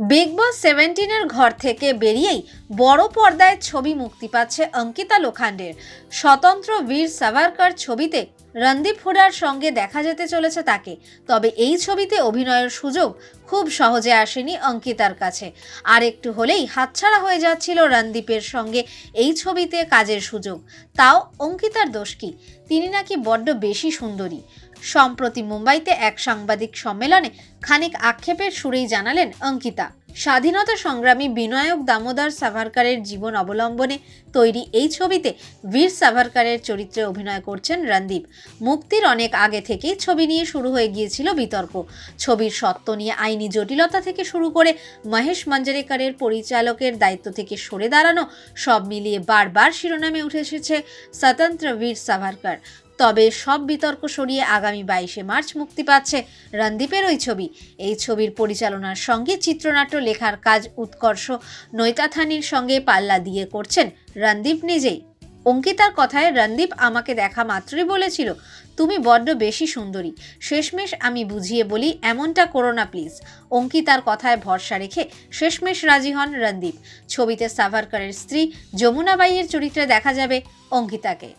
Big বস সেভেন্টিনের ঘর থেকে বেরিয়েই বড় পর্দায় ছবি মুক্তি পাচ্ছে অঙ্কিতা লোখান্ডের। স্বতন্ত্র বীর সাভারকার ছবিতে রণদীপ হুডার সঙ্গে দেখা যেতে চলেছে তাকে। তবে এই ছবিতে অভিনয়ের সুযোগ খুব সহজে আসেনি অঙ্কিতার কাছে। আর একটু হলেই হাতছাড়া হয়ে যাচ্ছিল রণদীপের সঙ্গে এই ছবিতে কাজের সুযোগ। তাও অঙ্কিতার দোষ কি? তিনি নাকি বড্ড বেশি সুন্দরী। সম্প্রতি মুম্বাইতে এক সাংবাদিক সম্মেলনে খানিক আক্ষেপের সুরেই জানালেন অঙ্কিতা। স্বাধীনতা সংগ্রামী বিনায়ক দামোদর সাভারকারের জীবন অবলম্বনে তৈরি এই ছবিতে বীর সাভারকারের চরিত্রে অভিনয় করছেন রণদীপ। মুক্তির অনেক আগে থেকেই ছবি নিয়ে শুরু হয়ে গিয়েছিল বিতর্ক। ছবির সত্য নিয়ে আইনি জটিলতা থেকে শুরু করে মহেশ মঞ্জরেকরের পরিচালকের দায়িত্ব থেকে সরে দাঁড়ানো সব মিলিয়ে বারবার শিরোনামে উঠে এসেছে স্বতন্ত্র বীর সাভারকার। তবে সব বিতর্ক সরিয়ে আগামী বাইশে মার্চ মুক্তি পাচ্ছে রণদীপের ওই ছবি। এই ছবির পরিচালনার সঙ্গে চিত্রনাট্য লেখার কাজ উৎকর্ষ। নৈতাথানির সঙ্গে পাল্লা দিয়ে করছেন রণদীপ নিজেই। অঙ্কিতার কথায়, রণদীপ আমাকে দেখা মাত্রই বলেছিল, তুমি বড্ড বেশি সুন্দরী। শেষমেশ আমি বুঝিয়ে বলি, এমনটা করো না প্লিজ। অঙ্কিতার কথায় ভরসা রেখে শেষমেশ রাজি হন রণদীপ। ছবিতে সাভারকারের স্ত্রী যমুনা বাইয়ের চরিত্রে দেখা যাবে অঙ্কিতাকে।